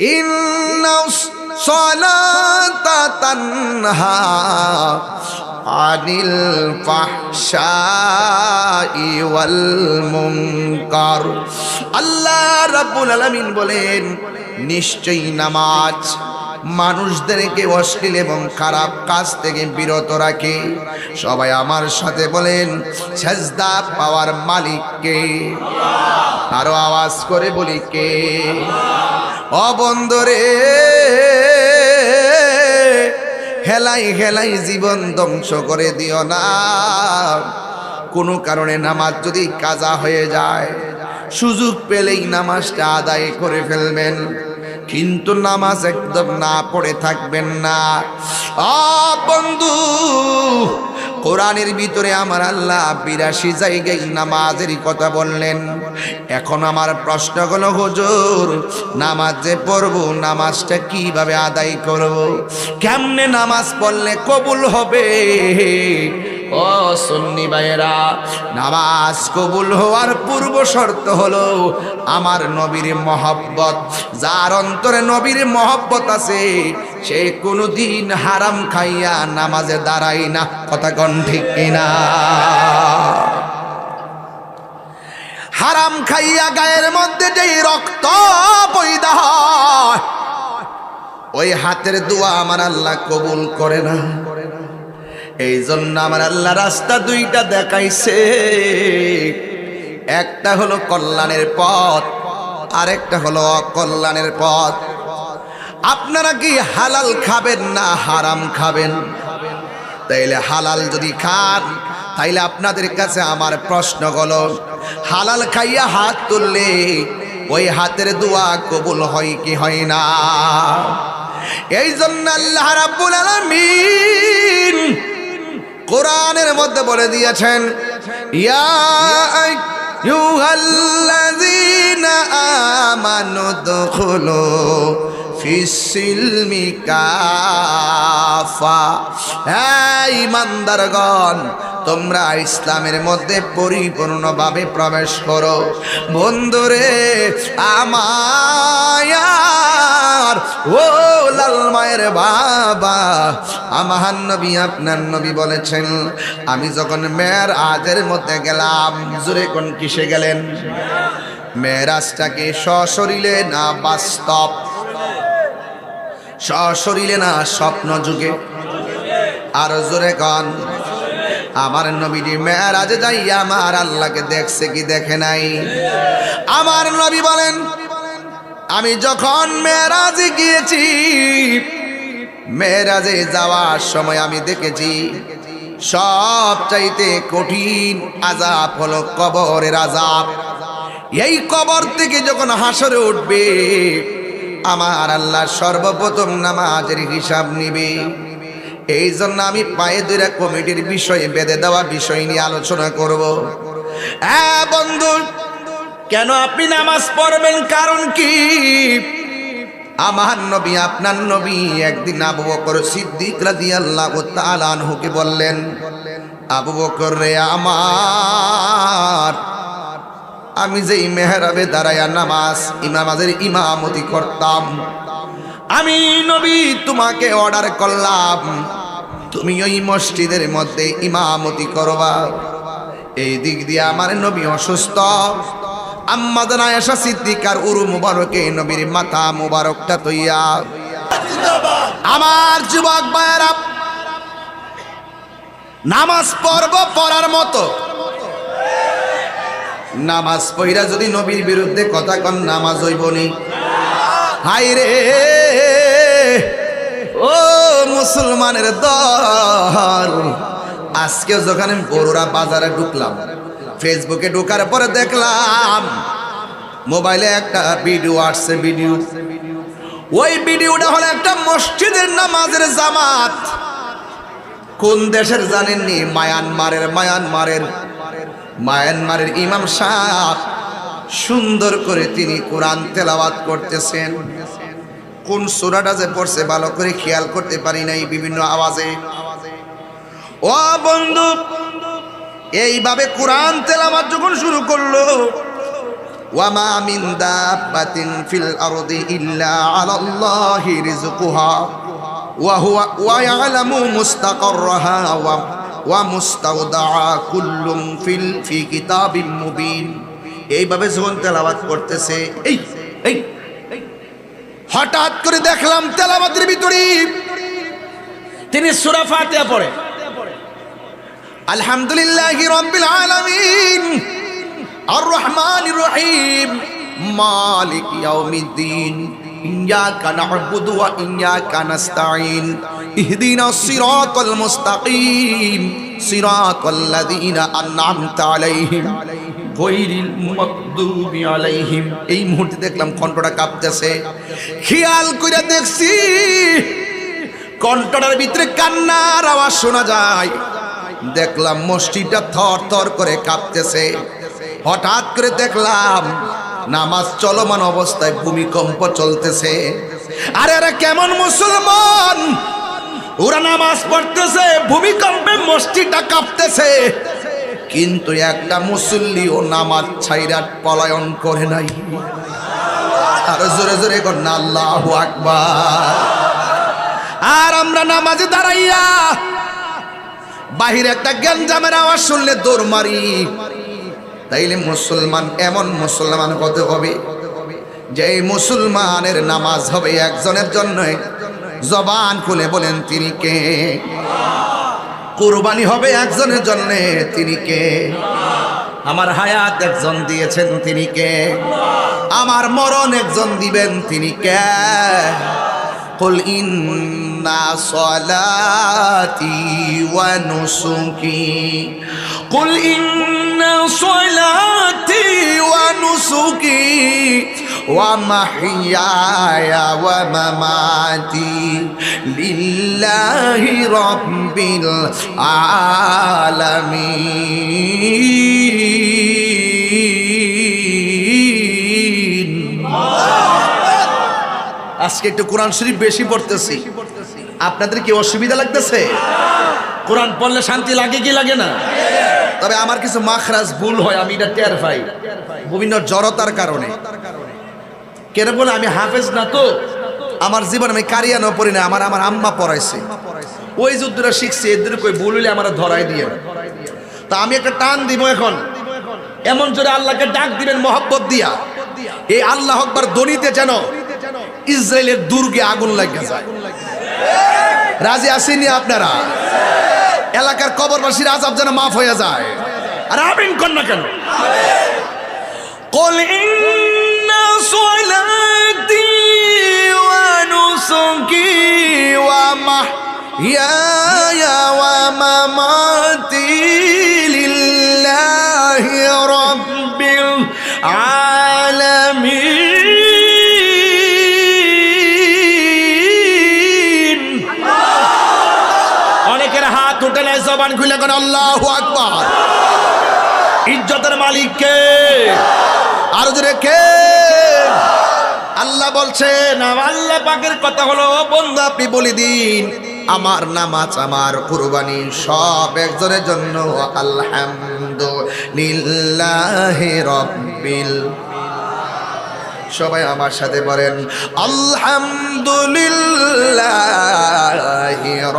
ইন্না সলাতা তানহা আনিল মুনকার। আল্লাহ রাব্বুল আলামিন বলেন, নিশ্চয়ই নামাজ মানুষদেরকে অশ্লীল এবং খারাপ কাজ থেকে বিরত রাখে। সবাই আমার সাথে বলেন, সেজদা পাওয়ার মালিককে আরও আওয়াজ করে বলি, কে? অবন্দরে হেলাই হেলাই জীবন ধ্বংস করে দিও না। কোনো কারণে নামাজ যদি কাজা হয়ে যায়, সুযোগ পেলেই নামাজটা আদায় করে ফেলবেন। কিন্তু নামাজ একদম না পড়ে থাকবেন না। বন্ধু কোরআনের ভিতরে আমার আল্লাহ বিরাশি জায়গায় নামাজের কথা বললেন। এখন আমার প্রশ্ন হলো হুজুর, নামাজ যে পড়ব, নামাজটা কীভাবে আদায় করব? কেমনে নামাজ পড়লে কবুল হবে? ও সন্নি ভাইয়েরা, নামাজ কবুল হওয়ার পূর্ব শর্ত হলো আমার নবীর মহব্বত। যার অন্তরে নবীর মহব্বত আছে, সে কোনোদিন হারাম খাইয়া নামাজে দাঁড়াই না। কথা কন ঠিক কিনা? হারাম খাইয়া গায়ের মধ্যে যেই রক্ত পয়দা হয়, ওই হাতের দোয়া আমার আল্লাহ কবুল করে না। এই জন্য আমার আল্লাহ রাস্তা দুইটা দেখাইছে। একটা হলো কল্যাণের পথ, আরেকটা হলো অকল্যাণের পথ। আপনারা কি হালাল খাবেন না হারাম খাবেন? তাইলে হালাল যদি খান, তাইলে আপনাদের কাছে আমার প্রশ্ন হলো, হালাল খাইয়া হাত তুললে ওই হাতের দোয়া কবুল হয় কি হয় না? এই জন্য আল্লাহ রাব্বুল আলামিন কোরআনের মধ্যে বলে দিয়েছেন ইয়া হ্যাঁ ইমানদারগণ, তোমরা ইসলামের মধ্যে পরিপূর্ণভাবে প্রবেশ করো। বন্ধুরে আমায়ার ও লাল মায়ের বাবা আমার নবী, আপনার নবী বলেছেন, আমি যখন মেয়ের আজের মধ্যে গেলাম, জোরে কোন কিসে গেলেন? মেয়েরাজটাকে সশরীরে না বাস্তব। সশরীরে না, স্বপ্ন যুগে। আর জোরে কন, আমার নবীজি মেয়েরাজে যাই, আমার আল্লাহকে দেখছে কি দেখে নাই। আমার নবী বলেন, আমি যখন মেয়েরাজে গিয়েছি, মেয়েরাজে যাওয়ার সময় আমি দেখেছি, সব চাইতে কঠিন আজাব হলো কবরের আজাব এই কবর থেকে যখন হাসরে উঠবে আমার আল্লাহ সর্বপ্রথম নামাজের হিসাব নিবে। এই জন্য আমি পায়ে দুইরা কমিটির বিষয়ে বেঁধে দেওয়া বিষয় নিয়ে আলোচনা করব। হ্যাঁ বন্ধু, কেন আপনি নামাজ পড়বেন কারণ কি? আমার নবী, আপনার নবী একদিন আবু বকর সিদ্দিক রাদিয়াল্লাহু তাআলা আনহুকে বললেন, আবু বকর রে আমার আমি যে মেহরাবে দাঁড়ায়া নামাজ ইমামাজের ইমামতি করতাম, আমি নবী তোমাকে অর্ডার করলাম, তুমি ওই মসজিদের মধ্যে ইমামতি করবা। এই দিক দিয়ে আমার নবী অসুস্থ। সিদ্দিকার উরু নবীর মাথা মুবারকটা আমার যুবক নামাজ পড়ব পড়ার মতো। নামাজ পইরা যদি নবীর বিরুদ্ধে কথা কন, নামাজ হইব নি হাই রে ও মুসলমানের দল আজকে যখন আমি বড়ুরা বাজারে ঢুকলাম, ফেসবুকে ঢোকার পরে দেখলাম, মোবাইলে একটা ভিডিও আসছে, ভিডিও। ওই ভিডিওটা হলো একটা মসজিদের নামাজের জামাত। কোন দেশের জানেননি? মায়ানমারের মায়ানমারের। মায়ানমারের ইমাম সাহেব সুন্দর করে তিনি কোরআন তেলাওয়াত করতেছেন। কোন সুরাটা যে পড়ছে ভালো করে খেয়াল করতে পারি নাই বিভিন্ন আওয়াজে। ও বন্ধু, এইভাবে কোরআন তেলাওয়াত যখন শুরু করল, ওয়ামা ফিল আরদি ইল্লা ওয়া ওয়া ওয়া মুস্তাওদাআ কুল্লুম ফিল, ফি কিতাবিম মুবিন। এইভাবে যখন তেলাওয়াত করতেছে, এই এই। হঠাৎ করে দেখলাম তেলাওয়াতের ভিতরে তিনি সূরা ফাতিহা পড়ে। আলহামদুলিল্লাহি রাব্বিল আলামিন আর রহমানির রহিম, মালিক ইয়াউমিদ্দিন। না'বুদু ওয়া ইয়াকা নাস্তাঈন। ইহদিনাস সিরাতাল মুস্তাকিম। সিরাতাল লাযীনা আন'আমতা আলাইহিম। গৈরিল মাগদুবি আলাইহিম। এই মুহূর্তে দেখলাম কণ্ঠটা কাঁপতেছে। খেয়াল করে দেখছি, কণ্ঠটার ভিতরে কান্নার আওয়াজ শোনা যায়। দেখলাম মসজিদটা থর থর করে কাঁপতেছে। হঠাৎ করে দেখলাম নামাজ চলমান অবস্থায় ভূমিকম্প চলতেছে। আরে আরে, কেমন মুসলমান? ওরা নামাজ পড়তেছে, ভূমিকম্পে মসজিদটা কাঁপতেছে। কিন্তু একটা মুসল্লি ও নামাজ ছাইরা পলায়ন করে নাই। আর জোরে জোরে কর না, আল্লাহ আকবার। আর আমরা নামাজে দাঁড়াইয়া বাহিরে একটা গ্যাঞ্জামের আওয়াজ শুনলে দৌড় মারি। তাইলে মুসলমান, এমন মুসলমান হতে হবে? যে মুসলমানের নামাজ হবে একজনের জন্য। জবান খুলে বলেন, তিনি কে? কুরবানি হবে একজনের জন্য, তিনি কে? আমার হায়াত একজন দিয়েছেন, তিনি কে? আমার মরণ একজন দিবেন, তিনি কে? قل إن صلاتي ونسكي. قل إن صلاتي ونسكي ومحياي ومماتي لله رب العالمين. আজকে একটু কোরআন শরীফ বেশি পড়তেছি। আপনাদের কি অসুবিধা লাগতেছে? কোরআন পড়লে শান্তি লাগে কি লাগে না? তবে আমার কিছু মাখরাজ ভুল হয় আমি এটা টের পাই। বিভিন্ন জড়তার কারণে। কেন বলে আমি হাফেজ না তো? আমার জীবন আমি কারিয়ানো পড়ি না আমার আমার আম্মা পড়াইছে। ওই যুদ্ধটা শিখছি এদের কই ভুল হইলে আমার ধরাই দিয়ে। তা আমি একটা টান দিব এখন। এমন জোরে আল্লাহকে ডাক দিবেন মহব্বত দিয়া। এই আল্লাহ আকবার দনিতে যেন ইসরায়েলের দুর্গে আগুন লাগিয়ে যায় রাজি আসেনি আপনারা এলাকার কবরবাসীর আজাব যেন মাফ হয়ে যায় আর আমিন কর না কেন قل إن صلاتي ونسكي ومحياي ইজ্জতের মালিক কে আরও জোরে কে আল্লাহ বলছেন নাম আল্লাহ পাকের কথা হলো বন্ধু, আপনি বলে দিন, আমার নামাজ, আমার কুরবানি সব একজনের জন্য। আলহামদুলিল্লাহ রব্বিল সবাই আমার সাথে বলেন, আলহামদুলিল্লাহ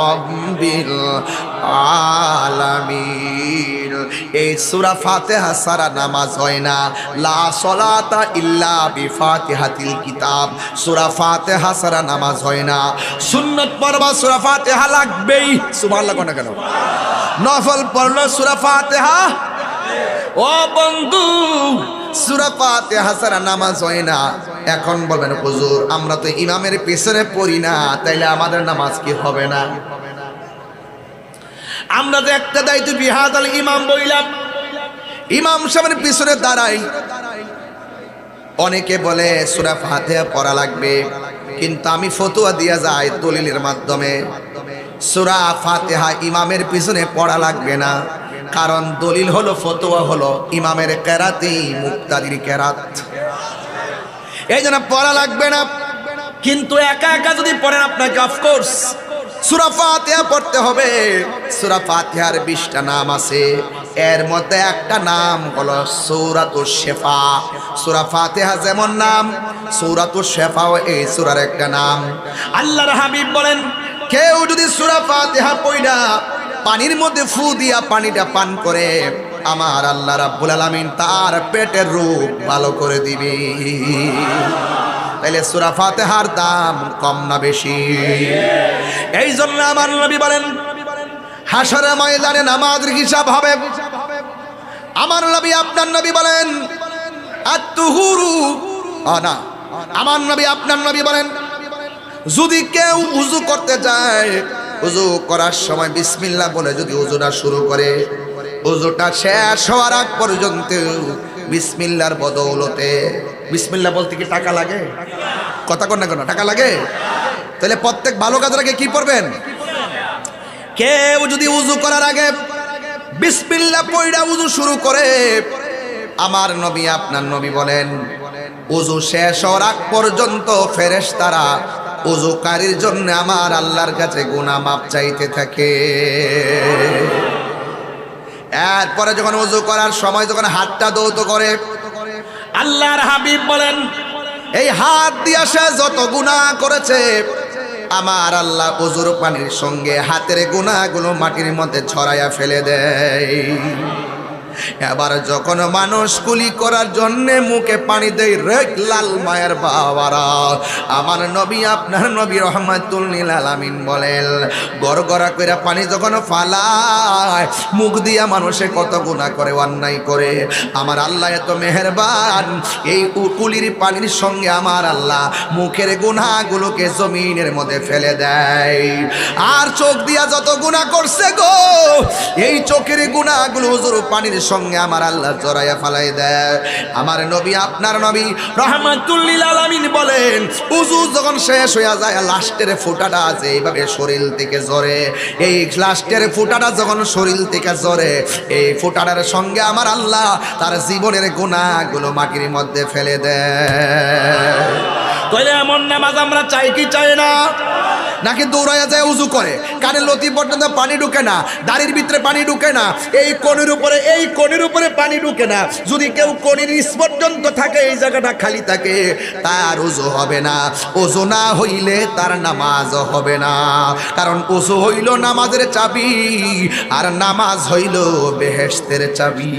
রব্বিল আলামিন। এই সূরা ফাতিহা সারা নামাজ হয় না। লা সলাতা ইল্লা বিফাতিহাতিল কিতাব। সূরা ফাতিহা সারা নামাজ হয় না। সুন্নত পড়বা সূরা ফাতিহা লাগবেই। সুবহানাল্লাহ কোন কেন? নফল পড়ল সূরা ফাতিহা ও বন্ধু সূরা ফাতিহা সারা নামাজ হয় না। এখন বলবেন, হুজুর, আমরা তো ইমামের পেছনে পড়ি না, তাইলে আমাদের নামাজ কি হবে না? আমরা তো একটা দায়িত্ব বিহাদ আল ইমাম বইলাম, ইমাম সাহেবের পিছনে দাঁড়াই। অনেকে বলে, সুরা ফাতিহা পড়া লাগবে। কিন্তু আমি ফতুয়া দিয়া যাই দলিলের মাধ্যমে। সুরা ফাতিহা ইমামের পিছনে পড়া লাগবে না। কারণ দলিল হলো, ফতুয়া হলো ইমামের কেরাতি, মুক্তাদির কেরাত। এই জন্য পড়া লাগবে না। কিন্তু একা একা যদি পড়েন আপনাকে অফকোর্স পড়তে হবে। নাম আছে। এর একটা নাম হলো শেফা। যেমন নাম শেফাও সুরার একটা নাম। হাবিব বলেন, কেউ যদি সুরা ফাতিহা পড়া পানির মধ্যে ফু দিয়া পানিটা পান করে আমার আল্লাহ রাব্বুল আলামিন তার পেটের রূপ ভালো করে দিবে। তাইলে সুরা ফাতিহার দাম কম না বেশি। এই জন্য আমার নবী বলেন হাসরে ময়দানে নামাজের হিসাব হবে। আমার নবী, আপনার নবী বলেন আত্মহুরু না, আমার নবী, আপনার নবী বলেন, যদি কেউ উজু করতে যায় উজু করার সময় বিসমিল্লাহ বলে যদি উজুটা শুরু করে। উজুটা শেষ হওয়ার আগ পর্যন্ত বিসমিল্লার বদৌলতে। বিসমিল্লাহ বলতে কি টাকা লাগে? কথা কর না কেন, টাকা লাগে? তাহলে প্রত্যেক ভালো কাজের আগে কি পড়বেন? কেউ যদি উজু করার আগে বিসমিল্লাহ পইড়া উজু শুরু করে, আমার নবী, আপনার নবী বলেন, উজু শেষ হওয়ার আগ পর্যন্ত ফেরেশ তারা উজুকারীর জন্য আমার আল্লাহর কাছে গুনাহ মাপ চাইতে থাকে। এরপরে যখন উজু করার সময় যখন হাতটা দৌত করে। আল্লাহর হাবিব বলেন, এই হাত দিয়া সে যত গুনাহ করেছে, আমার আল্লাহ উজুর পানির সঙ্গে হাতের গুনাহগুলো মাটির মধ্যে ছড়াইয়া ফেলে দেয়। এবার যখন মানুষ কুলি করার জন্য মুখে পানি দেয় রেক লাল মায়ের বাবারা। আমার নবী, আপনার নবী রহমাতুল্লিল আলামিন বলেন গড়গড়া করে পানি যখন ফালায়, মুখ দিয়া মানুষে কত গুণা করে, অন্যায় করে। আমার আল্লাহ এত মেহেরবান, এই কুলির পানির সঙ্গে আমার আল্লাহ মুখের গুনাহগুলোকে জমিনের মধ্যে ফেলে দেয়। আর চোখ দিয়া যত গুণা করছে গো, এই চোখের গুণাগুলো হুজুর পানির সঙ্গে আমার আল্লাহ জড়াইয়া ফালাই দেয়। আমার নবী, আপনার নবী রহমাতুল্লিল আলামিন বলেন উজু যখন শেষ হইয়া যায়, লাস্টের ফোঁটাটা আছে, এইভাবে শরীর থেকে জ্বরে এই লাস্টের ফোঁটাটা যখন শরীর থেকে জ্বরে এই ফোঁটাটার সঙ্গে আমার আল্লাহ তার জীবনের গুণাগুলো মাটির মধ্যে ফেলে দেয়। তাহলে এমন নামাজ আমরা চাই কি চাই না? নাকি দৌড়াইয়া যায়, উজু করে। কানের লতি পর্যন্ত পানি ঢুকে না, দাড়ির ভিতরে পানি ঢুকে না, এই কনির উপরে, এই কনির উপরে পানি ঢুকে না। যদি কেউ কনির পর্যন্ত থাকে, এই জায়গাটা খালি থাকে, তার উজু হবে না। উজু না হইলে তার নামাজ হবে না। কারণ উজু হইল নামাজের চাবি, আর নামাজ হইল বেহেস্তের চাবি।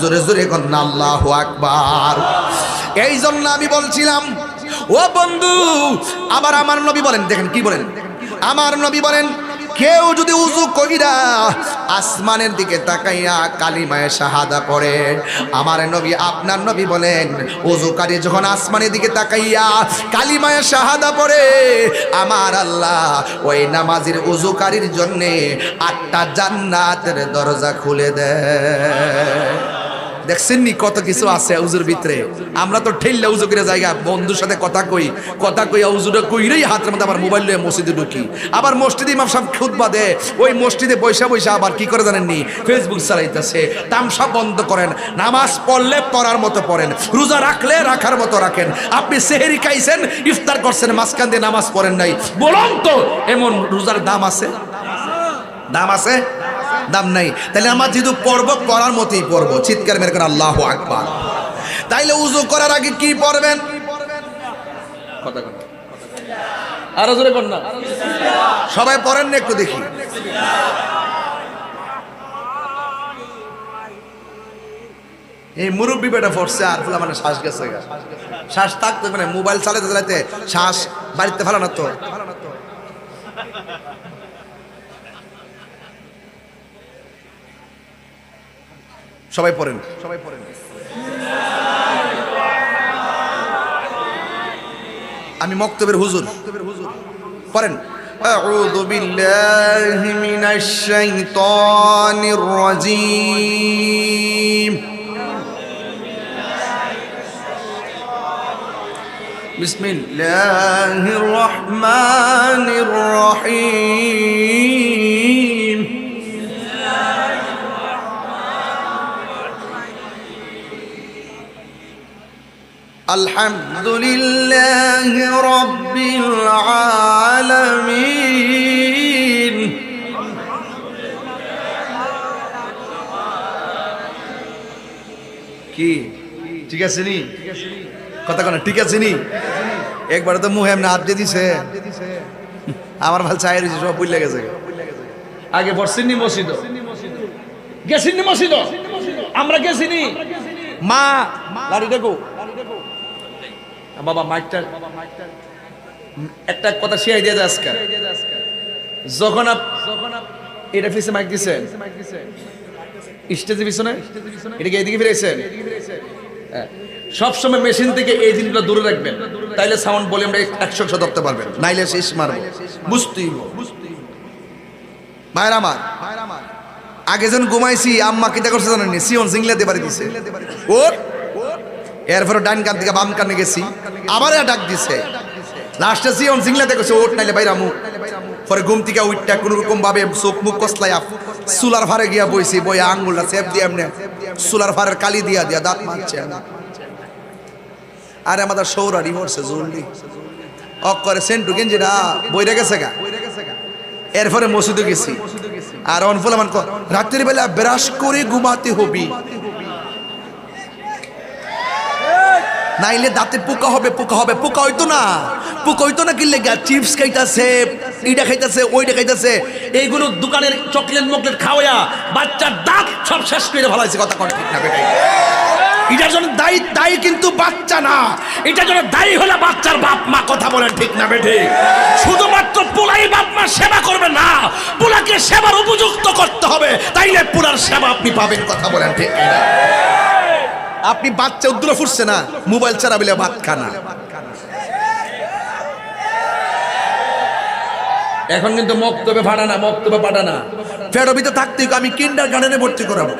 জোরে জোরে কন্যা আল্লাহ আকবার। এই জন্য আমি বলছিলাম ও বন্ধু, আবার আমার নবী বলেন, দেখেন কি বলেন? আমার নবী বলেন, কেউ যদি উজু কইরা আসমানের দিকে তাকাইয়া কালিমায় শাহাদা পড়ে, আমার নবী, আপনার নবী বলেন, উজুকারী যখন আসমানের দিকে তাকাইয়া কালিমায় শাহাদা পড়ে, আমার আল্লাহ ওই নামাজের উজুকারীর জন্যে আটটা জান্নাতের দরজা খুলে দেয়। দেখছেন নি কত কিছু আছে উজুর ভিতরে? আমরা তো ঠেললে উজু করে জায়গা, বন্ধুর সাথে কথা কই কথা কই উজুটা কইরেই হাতের মধ্যে আবার মোবাইল লয়ে মসজিদে ঢুকি। আবার মসজিদে ইমাম সাহেব খুতবা দে, ওই মসজিদে বৈশা বৈশা আবার কি করে জানেননি? ফেসবুক চালাইতেছে, তামসা বন্ধ করেন, নামাজ পড়লে পড়ার মতো পড়েন, রোজা রাখলে রাখার মতো রাখেন। আপনি সেহেরি খাইছেন, ইফতার করছেন, মাঝখান দিয়ে নামাজ পড়েন নাই। বলুন তো, এমন রোজার দাম আছে? দাম আছে? দাম নাই। তাহলে আমার যেহেতু পর্ব করার মতোই পড়ব। চিৎকার মেরে করে আল্লাহ আকবার। তাইলে উজু করার আগে কি পড়বেন? আরও জোরে না। সবাই পড়েন না একটু দেখি। এই মুরব্বী বেটা পড়ছে আর ফুলা মানে শ্বাস গেছে শ্বাস থাকতে মানে মোবাইল চালাতে চালাতে শ্বাস বাড়িতে ফেলানো তো? সবাই পড়েন সবাই পড়েন আমি মক্তবের হুজুর পড়েন أعوذ بالله من الشيطان الرجيم بسم الله الرحمن الرحيم الحمد لله رب العالمين কি? ঠিক আছে নি? কথা কেন, ঠিক আছে নি? একবার তো মুহে এমনি হাত দিয়ে দিছে। আমার ভালো চাই রয়েছে সব বুঝলে গেছে। আগে বসছেননি মসজিদ। গেছিনি মসজিদ? আমরা গেছিনি মা, লাড়ি দেখো। বাবা মাইকটা একটা কথা শিয়াই দিয়ে যায় আজকাল যখন আপ এটা ফিসে মাইক দিছেন স্টেজে পিছনে? এটাকে এদিকে ফিরেছেন হ্যাঁ। সবসময় মেশিন থেকে এই জিনিসগুলো দূরে রাখবেন। তাইলে সাউন্ড বলে আমরা একশো একশো ধরতে পারবেন। নাইলে শেষ মারবো। বুঝতেই ভাইরা আমার। আগে যখন ঘুমাইছি, আম্মা কিতা করছে জানেন নি? সিয়ন সিংলাতে বাড়ি দিছে। ওর এরপরে ডান কান থেকে বাম কানে গেছি। আবার ডাক দিছে। লাস্টে সিয়ন সিংলাতে গেছে ওট নাইলে বাইরা মুখ পরে ঘুম থেকে উঠটা কোন রকম ভাবে চোখ মুখ কসলাইয়া সুলার ফারে গিয়া বইছি বই আঙ্গুলটা সেপ দিয়ে এমনি সুলার ফারের কালি দিয়া দিয়া দাঁত মারছে আরে আমাদের সৌরারি মরছে জলদি অক করে, সেন্টু গেঞ্জিরা বইরে গেছে গা? এরপরে মসজিদে গেছি। আর অনফল আমার ক- রাত্রির বেলা ব্রাশ করে ঘুমাতে হবি। নাইলে দাঁতে পোকা হবে পোকা হবে, পোকা হইতো না। পোকা হইতো না কিনলে গা চিপস খাইতাছে ইটা খাইতাছে ওইটা খাইতেছে। এইগুলো দোকানের চকলেট মকলেট খাওয়া বাচ্চার দাঁত সব শেষ করে ভালো কথা কন ঠিক না বেটাই। এটার জন্য দায়ী দায়ী কিন্তু বাচ্চা না। এটার জন্য দায়ী হলে বাচ্চার বাপ মা, কথা বলেন ঠিক না বেঠে শুধুমাত্র পোলাই বাপ মা সেবা করবে না, পোলাকে সেবার উপযুক্ত করতে হবে। তাইলে পোলার সেবা আপনি পাবেন, কথা বলেন ঠিক না। আপনি বাচ্চা উদ্দুলা ফুটছে না, মোবাইল ছাড়া বলে ভাত খানা এখন কিন্তু মক্তবে ভাড়া না, মক্তবে পাঠানা ফেরবিতে থাকতে আমি কিন্ডার গার্ডেনে ভর্তি করাবো।